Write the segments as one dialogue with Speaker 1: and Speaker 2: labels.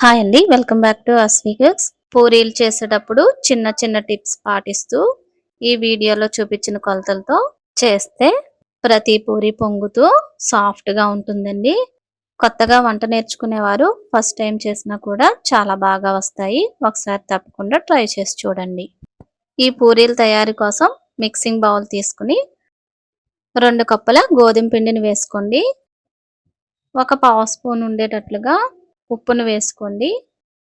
Speaker 1: Hi అండి welcome back to Asvi cooks పూరీలు చేసేటప్పుడు చిన్న చిన్న టిప్స్ పాటిస్తూ ఈ వీడియోలో చూపించిన కొలతలతో చేస్తే ప్రతి పూరి పొంగుతూ సాఫ్ట్గా ఉంటుందండి. కొత్తగా వంట నేర్చుకునేవారు ఫస్ట్ టైం చేసినా కూడా చాలా బాగా వస్తాయి. ఒకసారి తప్పకుండా ట్రై చేసి చూడండి. ఈ పూరీల తయారీ కోసం మిక్సింగ్ బౌల్ తీసుకుని రెండు కప్పుల గోధుమ పిండిని వేసుకోండి. ఒక పావు స్పూన్ ఉండేటట్లుగా ఉప్పును వేసుకోండి.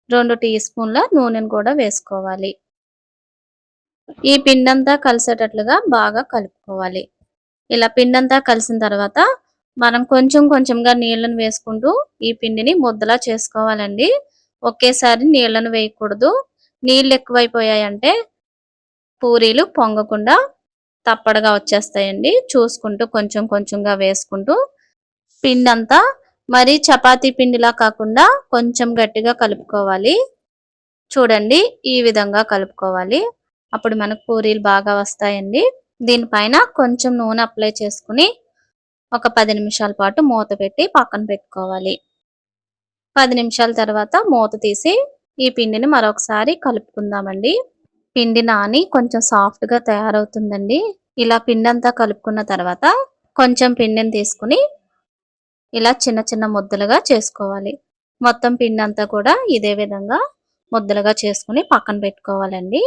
Speaker 1: రెండు టీ స్పూన్ల నూనెను కూడా వేసుకోవాలి. ఈ పిండంతా కలిసేటట్లుగా బాగా కలుపుకోవాలి. ఇలా పిండంతా కలిసిన తర్వాత మనం కొంచెం కొంచెంగా నీళ్ళను వేసుకుంటూ ఈ పిండిని ముద్దలా చేసుకోవాలండి. ఒకేసారి నీళ్ళను వేయకూడదు. నీళ్ళు ఎక్కువైపోయాయంటే పూరీలు పొంగకుండా తప్పడగా వచ్చేస్తాయండి. చూసుకుంటూ కొంచెం కొంచెంగా వేసుకుంటూ పిండి అంతా మరి చపాతీ పిండిలా కాకుండా కొంచెం గట్టిగా కలుపుకోవాలి. చూడండి ఈ విధంగా కలుపుకోవాలి. అప్పుడు మనకు పూరీలు బాగా వస్తాయండి. దీనిపైన కొంచెం నూనె అప్లై చేసుకుని ఒక పది నిమిషాల పాటు మూత పెట్టి పక్కన పెట్టుకోవాలి. పది నిమిషాల తర్వాత మూత తీసి ఈ పిండిని మరొకసారి కలుపుకుందామండి. పిండి నాని కొంచెం సాఫ్ట్గా తయారవుతుందండి. ఇలా పిండి అంతా కలుపుకున్న తర్వాత కొంచెం పిండిని తీసుకుని ఇలా చిన్న చిన్న ముద్దలుగా చేసుకోవాలి. మొత్తం పిండి అంతా కూడా ఇదే విధంగా ముద్దలుగా చేసుకుని పక్కన పెట్టుకోవాలండి.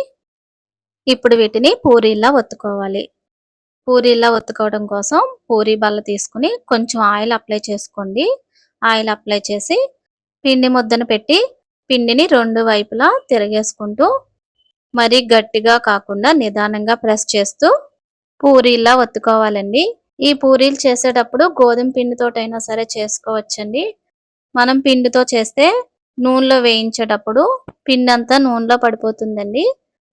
Speaker 1: ఇప్పుడు వీటిని పూరీలా ఒత్తుకోవాలి. పూరీలా ఒత్తుకోవడం కోసం పూరీ బల్ల తీసుకుని కొంచెం ఆయిల్ అప్లై చేసుకోండి. ఆయిల్ అప్లై చేసి పిండి ముద్దను పెట్టి పిండిని రెండు వైపులా తిరగేసుకుంటూ మరీ గట్టిగా కాకుండా నిదానంగా ప్రెస్ చేస్తూ పూరీలా ఒత్తుకోవాలండి. ఈ పూరీలు చేసేటప్పుడు గోధుమ పిండితోటైనా సరే చేసుకోవచ్చండి. మనం పిండితో చేస్తే నూనెలో వేయించేటప్పుడు పిండి అంతా నూనెలో పడిపోతుందండి.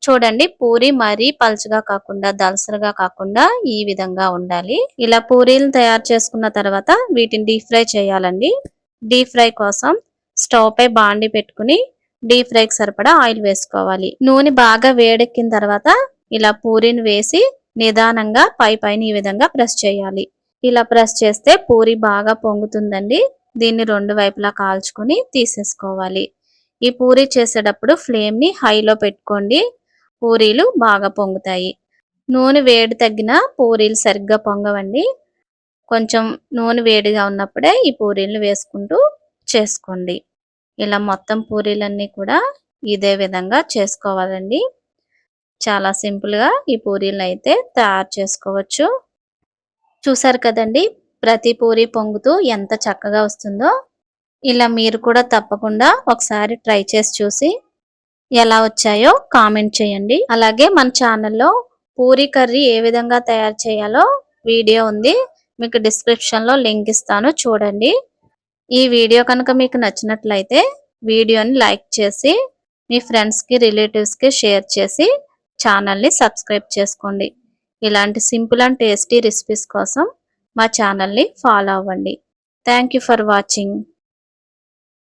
Speaker 1: చూడండి పూరి మరీ పలుచగా కాకుండా దలసరగా కాకుండా ఈ విధంగా ఉండాలి. ఇలా పూరీలు తయారు చేసుకున్న తర్వాత వీటిని డీప్ ఫ్రై చేయాలండి. డీప్ ఫ్రై కోసం స్టవ్ పై బాండి పెట్టుకుని డీప్ ఫ్రైకి సరిపడా ఆయిల్ వేసుకోవాలి. నూనె బాగా వేడెక్కిన తర్వాత ఇలా పూరిని వేసి నిదానంగా పై పైన ఈ విధంగా ప్రెస్ చేయాలి. ఇలా ప్రెస్ చేస్తే పూరి బాగా పొంగుతుందండి. దీన్ని రెండు వైపులా కాల్చుకుని తీసేసుకోవాలి. ఈ పూరి చేసేటప్పుడు ఫ్లేమ్ని హైలో పెట్టుకోండి. పూరీలు బాగా పొంగుతాయి. నూనె వేడి తగ్గిన పూరీలు సరిగ్గా పొంగవండి. కొంచెం నూనె వేడిగా ఉన్నప్పుడే ఈ పూరీలు వేసుకుంటూ చేసుకోండి. ఇలా మొత్తం పూరీలన్నీ కూడా ఇదే విధంగా చేసుకోవాలండి. చాలా సింపుల్గా ఈ పూరీలను అయితే తయారు చేసుకోవచ్చు. చూసారు కదండి ప్రతి పూరి పొంగుతూ ఎంత చక్కగా వస్తుందో. ఇలా మీరు కూడా తప్పకుండా ఒకసారి ట్రై చేసి చూసి ఎలా వచ్చాయో కామెంట్ చేయండి. అలాగే మన ఛానల్లో పూరి కర్రీ ఏ విధంగా తయారు చేయాలో వీడియో ఉంది మీకు డిస్క్రిప్షన్లో లింక్ ఇస్తాను చూడండి. ఈ వీడియో కనుక మీకు నచ్చినట్లయితే వీడియోని లైక్ చేసి మీ ఫ్రెండ్స్కి రిలేటివ్స్కి షేర్ చేసి ఛానల్ని సబ్స్క్రైబ్ చేసుకోండి. ఇలాంటి సింపుల్ అండ్ టేస్టీ రెసిపీస్ కోసం మా ఛానల్ని ఫాలో అవ్వండి. Thank for watching.